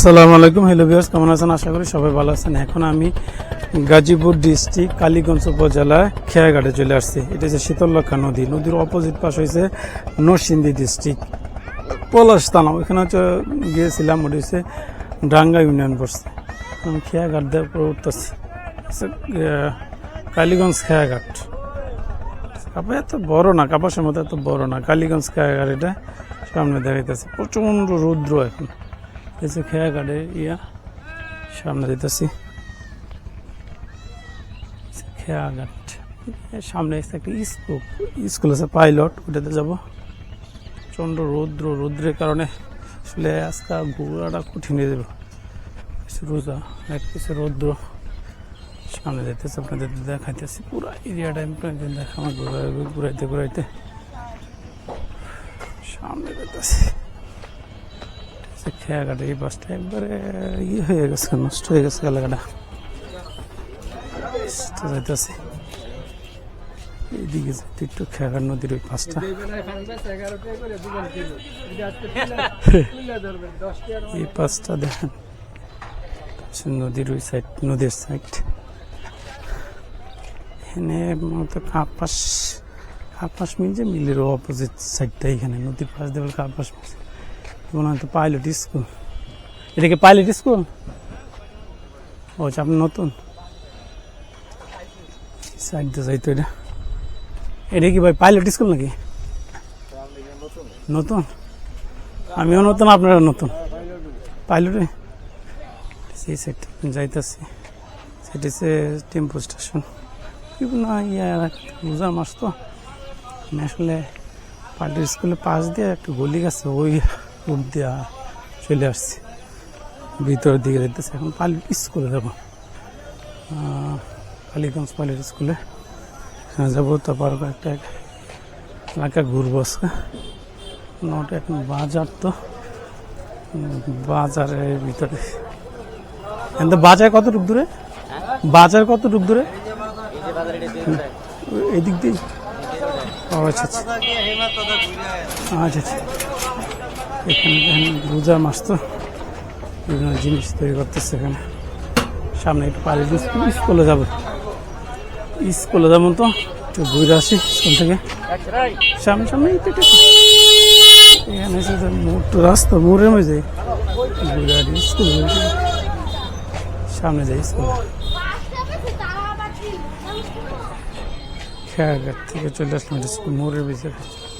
আসসালামু আলাইকুম। Hello viewers কেমন আছেন? আশা করি সবাই ভালো আছেন। এখন আমি গাজীপুর ডিস্ট্রিক্ট কালীগঞ্জ উপজেলায় খেয়াঘাটে চলে আসছি। এটা হচ্ছে শীতলক্ষা নদী। নদীর অপোজিট পাশ হয়েছে নরসিংদী ডিস্ট্রিক্ট। পলাশ থানা। ওইখানে হচ্ছে গিয়েছিলাম, ওটা হচ্ছে ডাঙ্গা ইউনিয়ন পড়ছে আমি খেয়াঘাট উপরে উঠতেছি। কালীগঞ্জ খেয়াঘাট। কাপা এত বড় না, কাপাসের মতো এত বড় না। কালীগঞ্জ খেয়াঘাট এটা সামনে দেখাইতেছে। প্রচণ্ড রৌদ্র এখন। এই যে খেয়াঘাটে ইয়া সামনে দিতেছি। খেয়াঘাট সামনে একটা স্কুল স্কুল আছে পাইলট ওটাতে যাব। প্রচণ্ড রৌদ্র, রৌদ্রের কারণে আসলে আজকে ঘোরাটা কঠিন হয়ে যাবে। রোজা, এক কিছু রৌদ্র। সামনে যেতেছে, আপনাদের দেখাইতেছি। পুরো এরিয়াটা আপনাদের দেখা আমার ঘুরাইতে ঘুরাইতে। সামনে যেতেছি। খেয়াঘাটে এই বাসটা একবারে ইয়ে হয়ে গেছে, নষ্ট হয়ে গেছে এলাকাটা। যাইতেছি। এইদিকে যাইতে একটু খেয়াঘাট নদীর ওই পাশটা। এই পাশটা দেখেন নদীর ওই সাইড নদীর সাইড এখানে মূলত কাপাস কাপাস মিল যে মিলের অপোজিট সাইডটা এখানে, নদীর পাশ দিয়ে বলে কাপাস মিল মনে পাইলট স্কুল এটা কি পাইলট স্কুল ও আচ্ছা আপনি নতুন? সাইড দিয়ে এটা। এটা কি ভাই পাইলট স্কুল নাকি? নতুন? আমিও নতুন আপনারা নতুন? পাইলটে সেই সাইড যাইতেছি। সেটি হচ্ছে টেম্পো স্টেশন বিভিন্ন ইয়া রোজার মাস তো। আমি আসলে পার্টির স্কুলের পাশ দিয়ে একটা গলি গেছে, ওই রুট দিয়ে চলে আসছি। ভিতরের দিকে যেতেছে। এখন পালি স্কুলে যাব। কালীগঞ্জ পালির স্কুলে। যাব। তারপর একটা এলাকা ঘুরবো আজকে। নটা এখন বাজার তো। বাজারের ভিতরে। এখন বাজার কতটুক দূরে? বাজার কত কতটুক দূরে? এদিক দিয়ে। আচ্ছা আচ্ছা। আচ্ছা আচ্ছা। এখানে রোজার মাস তো। বিভিন্ন জিনিস তৈরি করতেছে এখানে। সামনে একটু পারি স্কুলে যাব। স্কুলে যাব তো। একটু ঘুরে আসি স্কুল থেকে। সামনে সামনে এখানে এসে তো মোড় রাস্তা, মোড়ের মধ্যে। ঘুরে আসি স্কুল। সামনে যাই স্কুল। খেয়াঘাট থেকে চলে আসলাম স্কুল, মোড়ের ভিতরে।